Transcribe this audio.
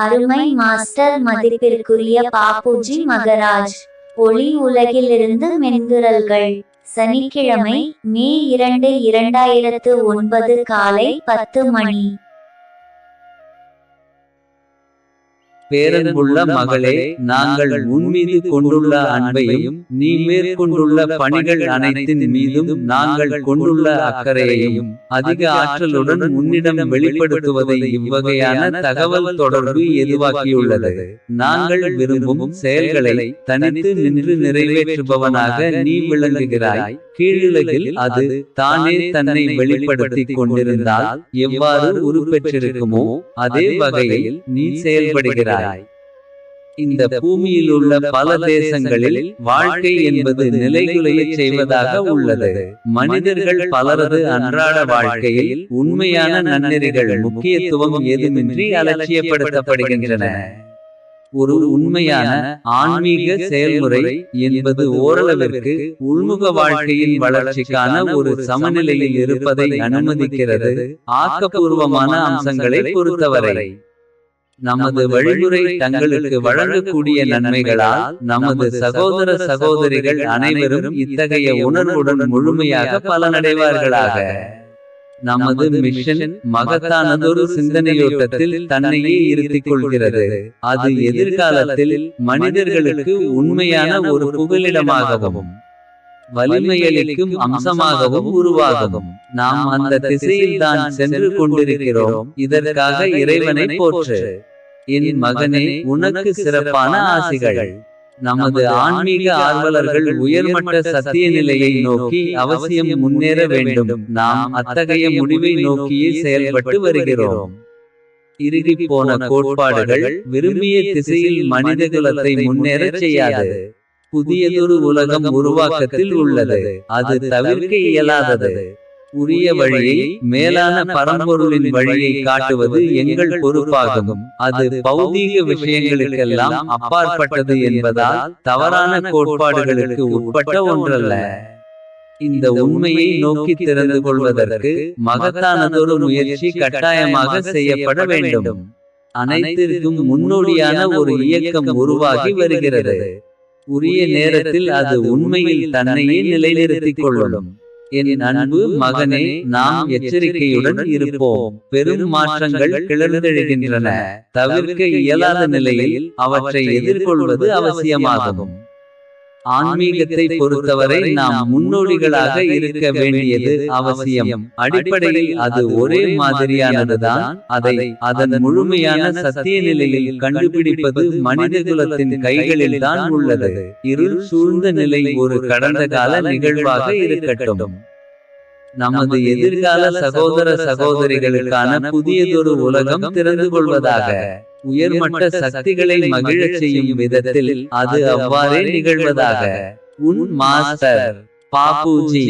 அருமை மாஸ்டர் மதிப்பிற்குரிய பாப்புஜி மகராஜ். ஒளி உலகிலிருந்து மென்குரல்கள். சனிக்கிழமை மே இரண்டு இரண்டாயிரத்து ஒன்பது காலை பத்து மணி. பேரன்புள்ள மகளே நாங்கள் உன்மீது கொண்டுள்ள அன்பையும் நீ மேற்கொண்டுள்ள பணிகள் அனைத்தின் மீதும் நாங்கள் கொண்டுள்ள அக்கறையையும் அதிக ஆற்றலுடன் உன்னிடம் வெளிப்படுத்துவதை இவ்வகையான தகவல் தொடர்பு எதுவாக்கியுள்ளது நாங்கள் விரும்பும் செயல்களை தனித்து நின்று நிறைவேற்றுபவனாக நீ விளங்குகிறாய். கீழுலகில் அது தானே தன்னை வெளிப்படுத்திக் கொண்டிருந்தால் எவ்வாறு உருப்பெற்றிருக்குமோ அதே வகையில் நீ செயல்படுகிறாய். இந்த பூமியில் உள்ள பல தேசங்களில் வாழ்க்கை என்பது நிலைகுலையச் செய்வதாக உள்ளது. மனிதர்கள் பலரது அன்றாட வாழ்க்கையில் உண்மையான நன்னெறிகள் முக்கியத்துவம் ஏதுமின்றி அலட்சியப்படுத்தப்படுகின்றன. ஒரு உண்மையான ஆன்மீக செயல்முறை என்பது ஓரளவிற்கு உள்முக வாழ்க்கையின் வளர்ச்சிக்கான ஒரு சமநிலையில் இருப்பதை அனுமதிக்கிறது ஆக்கப்பூர்வமான அம்சங்களை பொறுத்தவரை. நமது வழிமுறை தங்களுக்கு வழங்கக்கூடிய நன்மைகளால் நமது சகோதர சகோதரிகள் அனைவரும் இத்தகைய உணர்வுடன் முழுமையாக பலனடைவார்களாக. நமது மிஷன் மகத்தானதொரு சிந்தனையோட்டத்தில் தன்னையே இருத்திக் கொள்கிறது அது எதிர்காலத்தில் மனிதர்களுக்கு உண்மையான ஒரு புகலிடமாகவும் வலிமையளிக்கும் அம்சமாகவும் உருவாகவும் நாம் அந்த திசையில் தான் சென்று கொண்டிருக்கிறோம். இதற்காக இறைவனை போற்று. என் மகனே உனக்கு சிறப்பான ஆசிகள். நமது ஆன்மீக ஆர்வலர்கள் உயர்மட்ட சத்திய நிலையை நோக்கி அவசியம் முன்னேற வேண்டும். நாம் அத்தகைய முடிவை நோக்கியே செயல்பட்டு வருகிறோம். இறுகி போன கோட்பாடுகள் விரும்பிய திசையில் மனிதகுலத்தை முன்னேறச் செய்யாது. புதியதொரு உலகம் உருவாக்கத்தில் உள்ளது. அது தவிர்க்க இயலாதது. உரிய வழியை மேலான பரம்பொருளின் வழியை காட்டுவது எங்கள் பொறுப்பாகும். அது பௌதீக விஷயங்களுக்கெல்லாம் அப்பாற்பட்டது என்பதால் தவறான கோட்பாடுகளுக்கு உட்பட்ட ஒன்றல்ல. இந்த உண்மையை நோக்கி திறந்து கொள்வதற்கு மகத்தானதொரு முயற்சி கட்டாயமாக செய்யப்பட வேண்டும். அனைத்திற்கும் முன்னோடியான ஒரு இயக்கம் உருவாகி வருகிறது. உரிய நேரத்தில் அது உண்மையில் தன்னையே நிலைநிறுத்திக் கொள்ளும். என் அன்பு மகனே நாம் எச்சரிக்கையுடன் இருப்போம். பெரும் மாற்றங்கள் கிளர்ந்தெழுகின்றன தவிர்க்க இயலாத நிலையில் அவற்றை எதிர்கொள்வது அவசியமாகும். ஆன்மீகத்தை பொறுத்தவரை நாம் முன்னோடிகளாக இருக்க வேண்டியது அவசியம். அடிப்படையில் அது ஒரே மாதிரியானதுதான். அதை அதன் முழுமையான சத்திய நிலையில் கண்டுபிடிப்பது மனிதகுலத்தின் கைகளில் தான் உள்ளது. இருள் சூழ்ந்த நிலை ஒரு கடந்த கால நிகழ்வாக இருக்கட்டும். நமது எதிர்கால சகோதர சகோதரிகளுக்கான புதியதொரு உலகம் திறந்து கொள்வதாக. உயர்மட்ட சக்திகளை மகிழச் செய்யும் விதத்தில் அது அவ்வாறே நிகழ்வதாக. உன் மாஸ்டர் பாப்புஜி